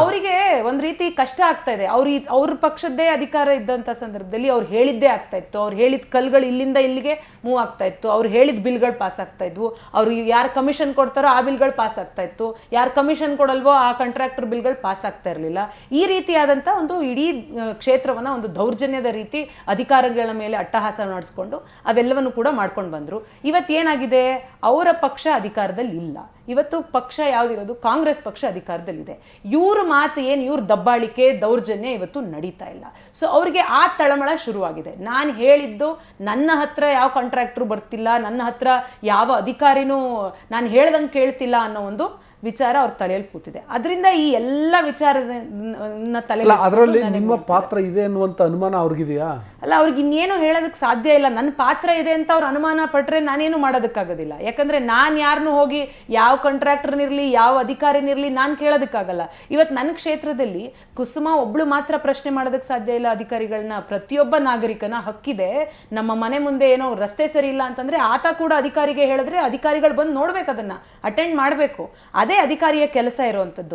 ಅವರಿಗೆ ಒಂದ್ ರೀತಿ ಕಷ್ಟ ಆಗ್ತಾ ಇದೆ. ಅವ್ರ ಅವ್ರ ಪಕ್ಷದ್ದೇ ಅಧಿಕಾರ ಇದ್ದಂತ ಸಂದರ್ಭದಲ್ಲಿ ಅವ್ರು ಹೇಳಿದ್ದೇ ಆಗ್ತಾ ಇತ್ತು. ಅವ್ರು ಹೇಳಿದ ಕಲ್ಗಳು ಇಲ್ಲಿಂದ ಇಲ್ಲಿಗೆ ಮೂವ್ ಆಗ್ತಾ ಇತ್ತು. ಅವ್ರು ಹೇಳಿದ ಬಿಲ್ಗಳು ಪಾಸ್ ಆಗ್ತಾ ಇದ್ವು. ಅವ್ರು ಯಾರು ಕಮಿಷನ್ ಕೊಡ್ತಾರೋ ಆ ಬಿಲ್ಗಳು ಪಾಸ್ ಆಗ್ತಾ ಇತ್ತು. ಯಾರು ಕಮಿಷನ್ ಕೊಡಲ್ವೋ ಆ ಕಾಂಟ್ರಾಕ್ಟರ್ ಬಿಲ್ಗಳು ಪಾಸ್ ಆಗ್ತಾ ಇರಲಿಲ್ಲ. ಈ ರೀತಿಯಾದಂಥ ಒಂದು ಇಡೀ ಕ್ಷೇತ್ರವನ್ನ ಒಂದು ದೌರ್ಜನ್ಯದ ರೀತಿ ಅಧಿಕಾರಗಳ ಮೇಲೆ ಅಟ್ಟಹಾಸ ನಡೆಸ್ಕೊಂಡು ಅವೆಲ್ಲವನ್ನು ಕೂಡ ಮಾಡ್ಕೊಂಡು ಬಂದ್ರು. ಇವತ್ತೇನಾಗಿದೆ? ಅವರ ಪಕ್ಷ ಅಧಿಕಾರದಲ್ಲಿ ಇಲ್ಲ ಇವತ್ತು ಪಕ್ಷ ಯಾವ್ದಿರೋದು? ಕಾಂಗ್ರೆಸ್ ಪಕ್ಷ ಅಧಿಕಾರದಲ್ಲಿದೆ. ಇವ್ರ ಮಾತು ಏನು? ಇವ್ರ ದಬ್ಬಾಳಿಕೆ, ದೌರ್ಜನ್ಯ ಇವತ್ತು ನಡೀತಾ ಇಲ್ಲ. ಸೊ ಅವ್ರಿಗೆ ಆ ತಳಮಳ ಶುರುವಾಗಿದೆ. ನಾನು ಹೇಳಿದ್ದು ನನ್ನ ಹತ್ರ ಯಾವ ಕಾಂಟ್ರಾಕ್ಟ್ರು ಬರ್ತಿಲ್ಲ, ನನ್ನ ಹತ್ರ ಯಾವ ಅಧಿಕಾರಿನೂ ನಾನು ಹೇಳ್ದಂಗೆ ಕೇಳ್ತಿಲ್ಲ ಅನ್ನೋ ಒಂದು ವಿಚಾರ ಅವ್ರ ತಲೆಯಲ್ಲಿ ಕೂತಿದೆ. ಅದರಿಂದ ಈ ಎಲ್ಲ ವಿಚಾರದ ತಲೆ ಅದರಲ್ಲಿ ನಿಮ್ಮ ಪಾತ್ರ ಇದೆ ಅನ್ನುವಂಥ ಅನುಮಾನ ಅವ್ರಿಗಿದೆಯಾ? ಅಲ್ಲ ಅವ್ರಿಗೆ ಇನ್ನೇನು ಹೇಳೋದಕ್ಕೆ ಸಾಧ್ಯ ಇಲ್ಲ. ನನ್ನ ಪಾತ್ರ ಇದೆ ಅಂತ ಅವ್ರು ಅನುಮಾನ ಪಟ್ರೆ ನಾನೇನು ಮಾಡೋದಕ್ಕಾಗೋದಿಲ್ಲ. ಯಾಕಂದ್ರೆ ನಾನು ಯಾರನ್ನೂ ಹೋಗಿ ಯಾವ ಕಾಂಟ್ರಾಕ್ಟರ್ನಿರಲಿ ಯಾವ ಅಧಿಕಾರಿನಿರಲಿ ನಾನು ಕೇಳೋದಕ್ಕಾಗಲ್ಲ. ಇವತ್ತು ನನ್ನ ಕ್ಷೇತ್ರದಲ್ಲಿ ಕುಸುಮ ಒಬ್ಳು ಮಾತ್ರ ಪ್ರಶ್ನೆ ಮಾಡೋದಕ್ಕೆ ಸಾಧ್ಯ ಇಲ್ಲ ಅಧಿಕಾರಿಗಳನ್ನ ಪ್ರತಿಯೊಬ್ಬ ನಾಗರಿಕನ ಹಕ್ಕಿದೆ. ನಮ್ಮ ಮನೆ ಮುಂದೆ ಏನೋ ರಸ್ತೆ ಸರಿ ಇಲ್ಲ ಅಂತಂದ್ರೆ ಆತ ಕೂಡ ಅಧಿಕಾರಿಗೆ ಹೇಳಿದ್ರೆ ಅಧಿಕಾರಿಗಳು ಬಂದು ನೋಡ್ಬೇಕು ಅದನ್ನ. ಅಟೆಂಡ್ ಮಾಡಬೇಕು. ಅದೇ ಅಧಿಕಾರಿಯ ಕೆಲಸ ಇರುವಂಥದ್ದು.